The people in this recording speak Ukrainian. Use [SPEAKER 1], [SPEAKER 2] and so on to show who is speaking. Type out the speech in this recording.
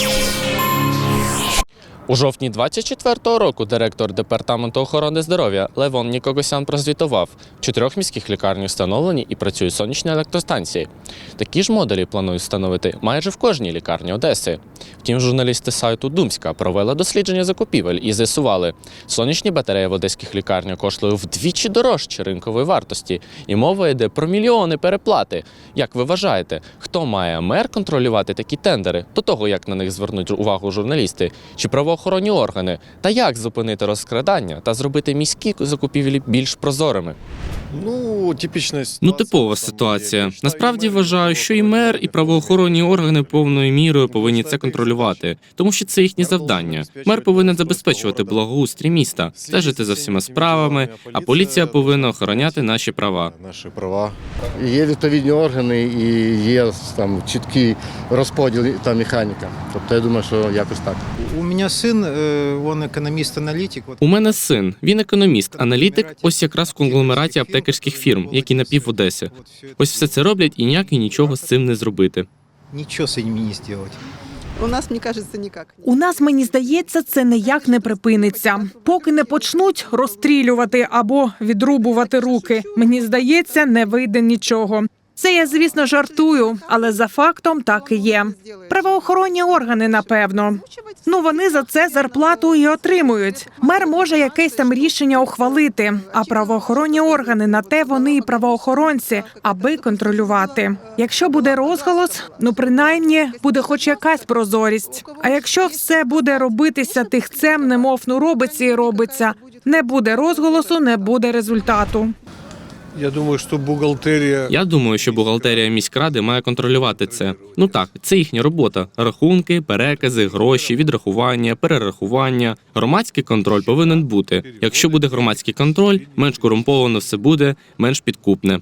[SPEAKER 1] Peace. У жовтні 24-го року директор департаменту охорони здоров'я Левон Нікогосян прозвітував, в чотирьох міських лікарнях встановлені і працюють сонячні електростанції. Такі ж модулі планують встановити майже в кожній лікарні Одеси. Втім, журналісти сайту Думська провели дослідження закупівель і з'ясували, сонячні батареї в одеських лікарнях коштують вдвічі дорожче ринкової вартості, і мова йде про мільйони переплати. Як ви вважаєте, хто має мер контролювати такі тендери до того, як на них звернуть увагу журналісти, чи правоохоронні органи? Та як зупинити розкрадання та зробити міські закупівлі більш прозорими?
[SPEAKER 2] Ну, типічна
[SPEAKER 3] Ну, типова ситуація. Насправді вважаю, що і мер, і правоохоронні органи повною мірою повинні це контролювати, тому що це їхнє завдання. Мер повинен забезпечувати благоустрій міста, стежити за всіма справами, а поліція повинна охороняти наші права.
[SPEAKER 2] Наші права. Є відповідні органи і є там чіткий розподіл та механіка. Тобто я думаю, що якось так.
[SPEAKER 4] У меня сын, э, он экономист-аналитик. Вот
[SPEAKER 3] У мене син, він економіст, аналітик, ось якраз в конгломераті аптекарських фірм, які напів в Одесі.
[SPEAKER 4] вот всё это.
[SPEAKER 3] Ось все це роблять і ніяк і нічого з цим не зробити.
[SPEAKER 4] Ничего с этим не сделать.
[SPEAKER 5] У нас, мне кажется, никак.
[SPEAKER 6] У нас, мені здається, це ніяк не припиниться. Поки не почнуть розстрілювати або відрубувати руки. Мені здається, не вийде нічого. Це я, звісно, жартую, але за фактом так і є. Правоохоронні органи, напевно. Ну вони за це зарплату і отримують. Мер може якесь там рішення ухвалити, а правоохоронні органи на те вони і правоохоронці, аби контролювати. Якщо буде розголос, ну принаймні буде хоч якась прозорість. А якщо все буде робитися тихцем, немов ну робиться і робиться, не буде розголосу, не буде результату.
[SPEAKER 7] Я думаю, що бухгалтерія.
[SPEAKER 3] Я думаю, що бухгалтерія міськради має контролювати це. Ну так, це їхня робота: рахунки, перекази, гроші, відрахування, перерахування. Громадський контроль повинен бути. Якщо буде громадський контроль, менш корумповано все буде, менш підкупне.